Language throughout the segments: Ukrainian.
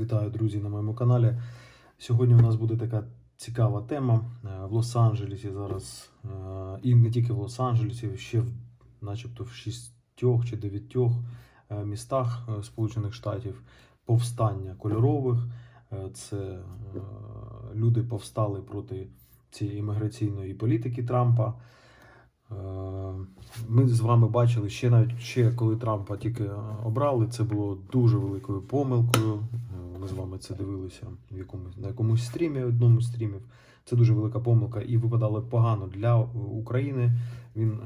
Вітаю, друзі, на моєму каналі. Сьогодні у нас буде така цікава тема. Е, В Лос-Анджелесі зараз, е, і не тільки в Лос-Анджелесі, ще в, начебто в шістьох чи дев'ятьох е, містах Сполучених Штатів повстання кольорових. Це люди повстали проти цієї імміграційної політики Трампа. Ми з вами бачили ще навіть ще коли Трампа тільки обрали, це було дуже великою помилкою. Е, Ми з вами це дивилися в якомусь на якомусь стрімі, одному з стрімів. Це дуже велика помилка і випадало погано для України. Він е,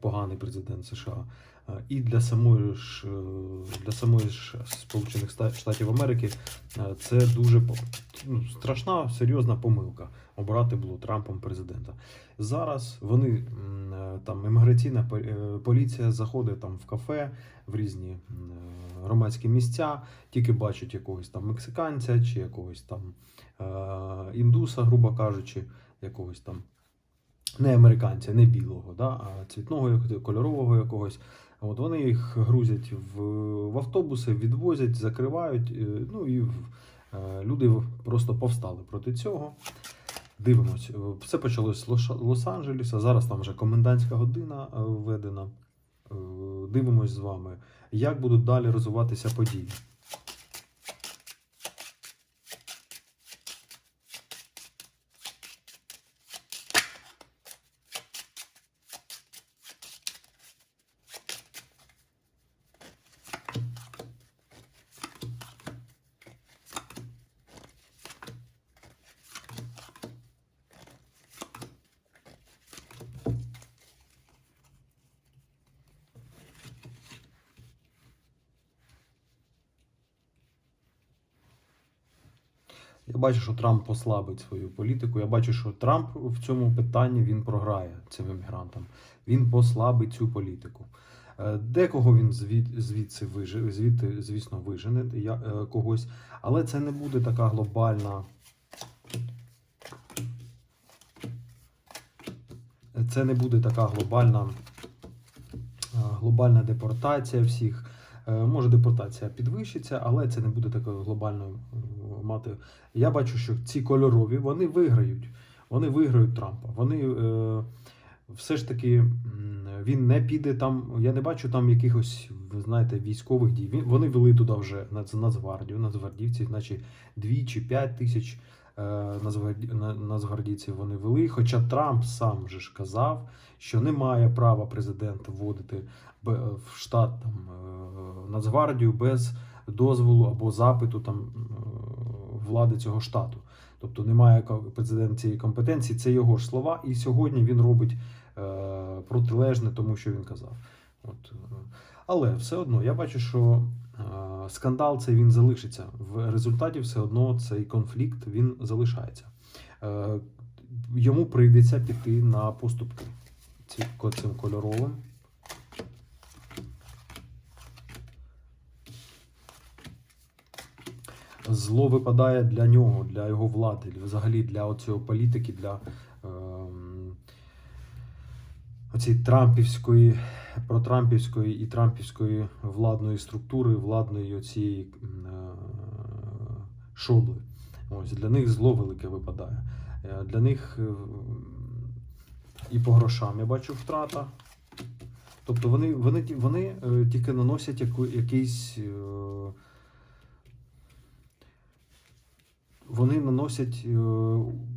поганий президент США. І для самої ж е, для самої ж Сполучених Штатів Америки е, це дуже ну, страшна, серйозна помилка. Обрати було Трампом президента. Зараз вони е, там імміграційна по- поліція заходить там в кафе, в різні громадські місця, тільки бачать якогось там мексиканця чи якогось там індуса, грубо кажучи, якогось там не американця, не білого, да, а цвітного, кольорового якогось. От вони їх грузять в, в автобуси, відвозять, закривають. е, Ну і е, люди просто повстали проти цього. Дивимось, е, все почалось з Лос-Анджелеса. Зараз там вже комендантська година введена. Дивимось з вами, як будуть далі розвиватися події. Я бачу, що Трамп послабить свою політику. Я бачу, що Трамп в цьому питанні він програє цим іммігрантам. Він послабить цю політику. Е, Декого він звідси вижив, звідти, звісно, вижене е, когось, але це не буде така глобальна. Це не буде така глобальна, е, глобальна депортація всіх. Може, депортація підвищиться, але це не буде такою глобальною мати. Я бачу, що ці кольорові вони виграють. Вони виграють Трампа. Вони е, все ж таки він не піде там. Я не бачу там якихось, ви знаєте, військових дій. Вони вели туди вже Нацгвардію, нацгвардійці, значить 2 чи 5 тисяч е, нацгварді- нацгвардійців вони вели. Хоча Трамп сам же ж казав, що немає права президент вводити в штат там, е, Нацгвардію без дозволу або запиту там влади цього штату. Тобто немає президент цієї компетенції, це його ж слова, і сьогодні він робить е, протилежне тому, що він казав. От. е, Але все одно я бачу, що е, скандал цей він залишиться. В результаті все одно цей конфлікт він залишається. Йому прийдеться піти на поступки цим кольоровим. Зло випадає для нього, для його влади, взагалі для оцього політики, для ем, оцієї трампівської, протрампівської і трампівської владної структури, владної оцієї м, е, шобли. Ось для них зло велике випадає. Е, Для них е, і по грошам я бачу втрата. Тобто вони, вони, вони е, тільки наносять якийсь. е, вони наносять е,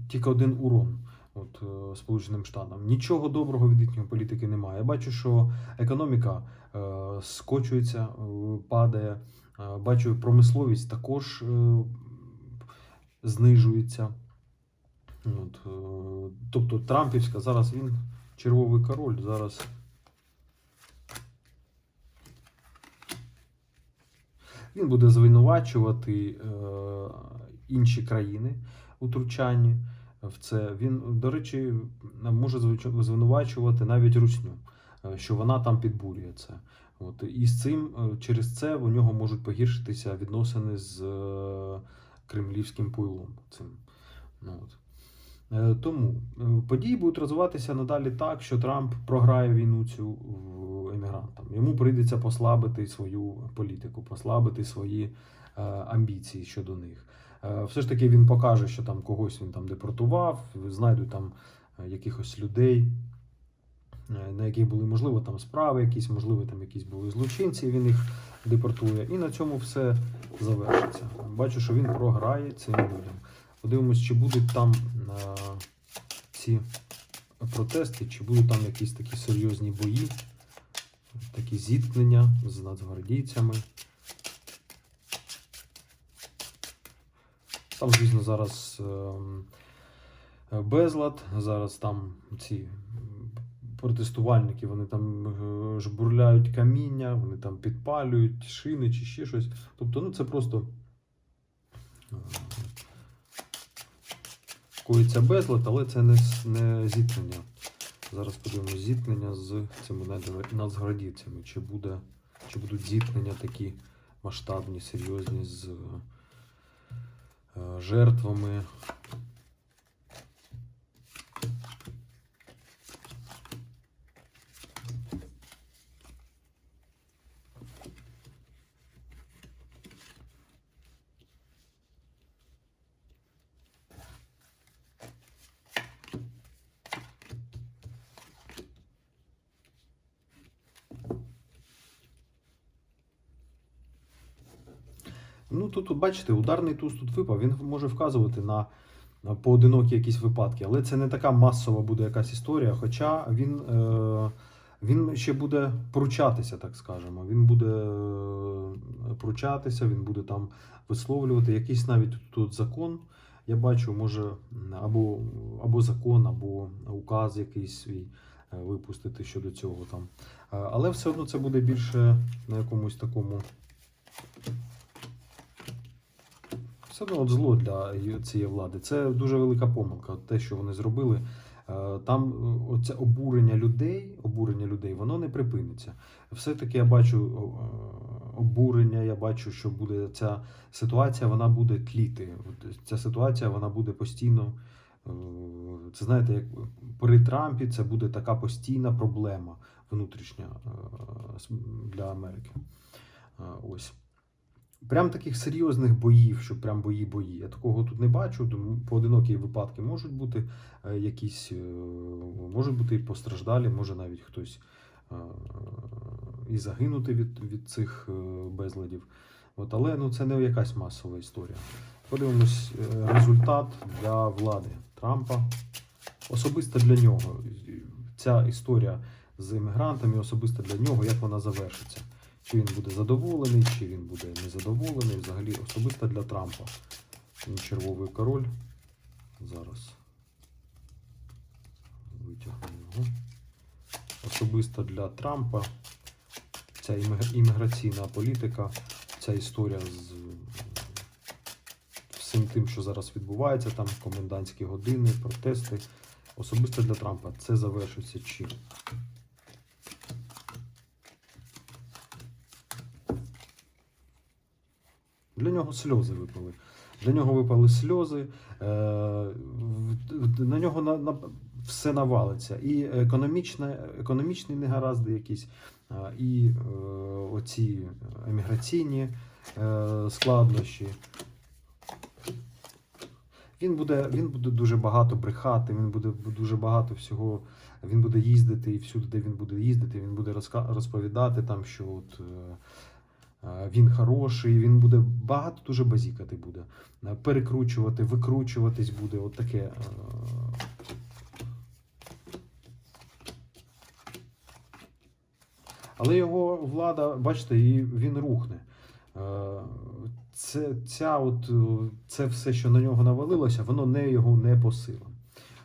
тільки один урон от, е, Сполученим Штатам. Нічого доброго від їхньої політики немає. Я бачу, що економіка е, скочується, е, падає. Е, бачу, промисловість також е, знижується. От, е, тобто Трампівська зараз він червовий король. Зараз Він буде звинувачувати е, інші країни у втручанні в це. Він, до речі, може звинувачувати навіть Русню, е, що вона там підбурює це. От, і з цим е, через це у нього можуть погіршитися відносини з кремлівським пуйлом. Цим. Ну, от. Тому події будуть розвиватися надалі так, що Трамп програє війну цю в іммігрантам. Йому прийдеться послабити свою політику, послабити свої е, амбіції щодо них. Е, все ж таки він покаже, що там когось він там депортував, знайдуть там е, якихось людей, е, на яких були, можливо, там справи якісь, можливо, там якісь були злочинці, він їх депортує. І на цьому все завершиться. Бачу, що він програє цим людям. Подивимось, чи будуть там е, ці протести, чи будуть там якісь такі серйозні бої, такі зіткнення з нацгвардійцями. Там, звісно, зараз ем, безлад, зараз там ці протестувальники, вони там е, жбурляють каміння, вони там підпалюють шини чи ще щось. Тобто, ну це просто е, коїться безлад, але це не, не зіткнення. Зараз подивимось зіткнення з цими нацградівцями. Чи, буде, чи будуть зіткнення такі масштабні, серйозні з е, жертвами. Ну тут, бачите, ударний туз тут випав, він може вказувати на, поодинокі якісь випадки, але це не така масова буде якась історія, хоча він, е, він ще буде поручатися, так скажемо. Він буде е, поручатися, він буде там висловлювати якийсь навіть тут закон. Я бачу, може або, або закон, або указ якийсь свій е, випустити щодо цього там. Е, Але все одно це буде більше на якомусь такому все одно зло для цієї влади. Це дуже велика помилка. Те, що вони зробили. Е, Там е, оце обурення людей, обурення людей, воно не припиниться. Все-таки я бачу е, обурення, я бачу, що буде ця ситуація, вона буде тліти. Ця ситуація вона буде постійно. Це знаєте, як при Трампі це буде така постійна проблема внутрішня для Америки. Прям таких серйозних боїв, що прям бої-бої. Я такого тут не бачу. Тому поодинокі випадки можуть бути е, якісь, е, можуть бути і постраждалі, може навіть хтось е, і загинути від, від цих безладів. От, але ну, це не якась масова історія. Подивимось результат для влади Трампа. Особисто для нього. Ця історія з іммігрантами, особисто для нього, як вона завершиться. Чи він буде задоволений, чи він буде незадоволений. Взагалі особисто для Трампа. Він червовий король. Зараз витягну його. Особисто для Трампа ця імміграційна політика, ця історія з всім тим, що зараз відбувається, там комендантські години, протести. Особисто для Трампа це завершиться чим? Для нього сльози випали. Для нього випали сльози, е, на нього на, на, все навалиться. І економічні негаразди якісь, е, і е, оці еміграційні складнощі. Він буде, він буде дуже багато брехати, він буде дуже багато всього. Він буде їздити і всюди, де він буде їздити, він буде розповідати там, що от, він хороший, він буде багато дуже базікати буде. Перекручувати, викручуватись буде. От таке. Але його влада, бачите, і він рухне. Це, ця от, це все, що на нього навалилося, воно не його не по силам.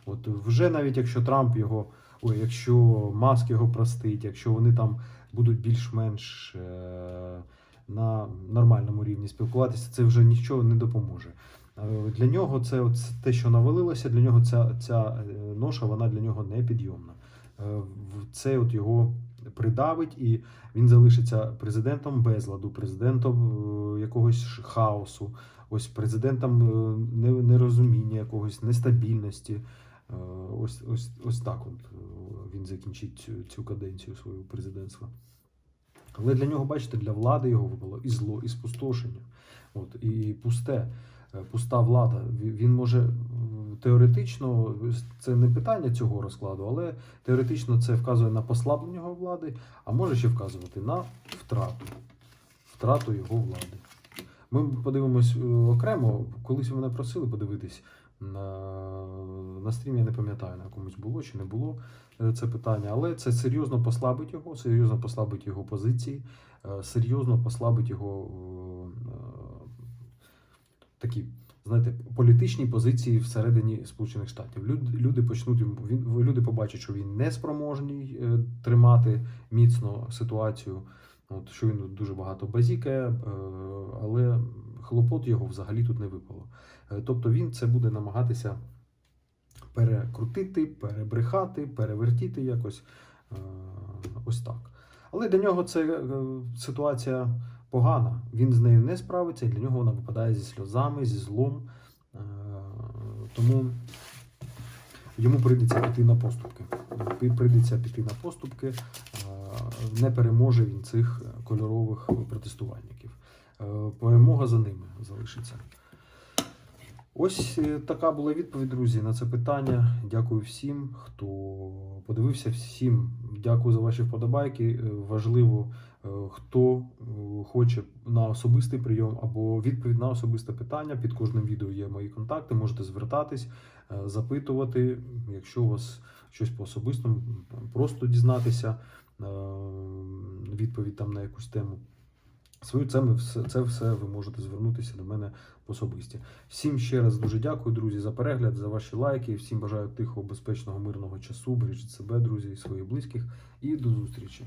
От вже навіть якщо Трамп його, ой, якщо Маск його простить, якщо вони там будуть більш-менш е, на нормальному рівні спілкуватися, це вже нічого не допоможе. Е, Для нього це от те, що навалилося, для нього ця, ця е, ноша, вона для нього непідйомна. Е, Це от його придавить, і він залишиться президентом безладу, президентом якогось хаосу, ось президентом нерозуміння, якогось нестабільності. Ось, ось, ось так от він закінчить цю каденцію свого президентства. Але для нього, бачите, для влади його випало і зло, і спустошення. От, і пусте, е, пуста влада. Він може е, теоретично, це не питання цього розкладу, але теоретично це вказує на послаблення його влади, а може ще вказувати на втрату, втрату його влади. Ми подивимось е, окремо, колись ви мене просили подивитись на, на стрімі, я не пам'ятаю, на комусь було чи не було е, це питання, але це серйозно послабить його, серйозно послабить його позиції, е, серйозно послабить його е, такі, знаєте, політичні позиції всередині Сполучених Штатів. Люди, люди почнуть люди побачать, що він не спроможний тримати міцно ситуацію. От, що він дуже багато базікає, але хлопот його взагалі тут не випало. Е, Тобто він це буде намагатися перекрутити, перебрехати, перевертіти якось е, ось так. Але для нього це е, ситуація погана. Він з нею не справиться, і для нього вона випадає зі сльозами, зі злом. Тому йому прийдеться піти на поступки. Прийдеться піти на поступки. Не переможе він цих кольорових протестувальників. Перемога за ними залишиться. Ось е, така була відповідь, друзі, на це питання. Дякую всім, хто подивився. Всім дякую за ваші вподобайки. Е, Важливо, е, хто хоче на особистий прийом або відповідь на особисте питання. Під кожним відео є мої контакти. Можете звертатись, запитувати. Якщо у вас щось по особистому, просто дізнатися відповідь там на якусь тему. Свою це, ми все, це все ви можете звернутися до мене в особисті. Всім ще раз дуже дякую, друзі, за перегляд, за ваші лайки. Всім бажаю тихого, безпечного, мирного часу. Бережіть себе, друзі, і своїх близьких. І до зустрічі.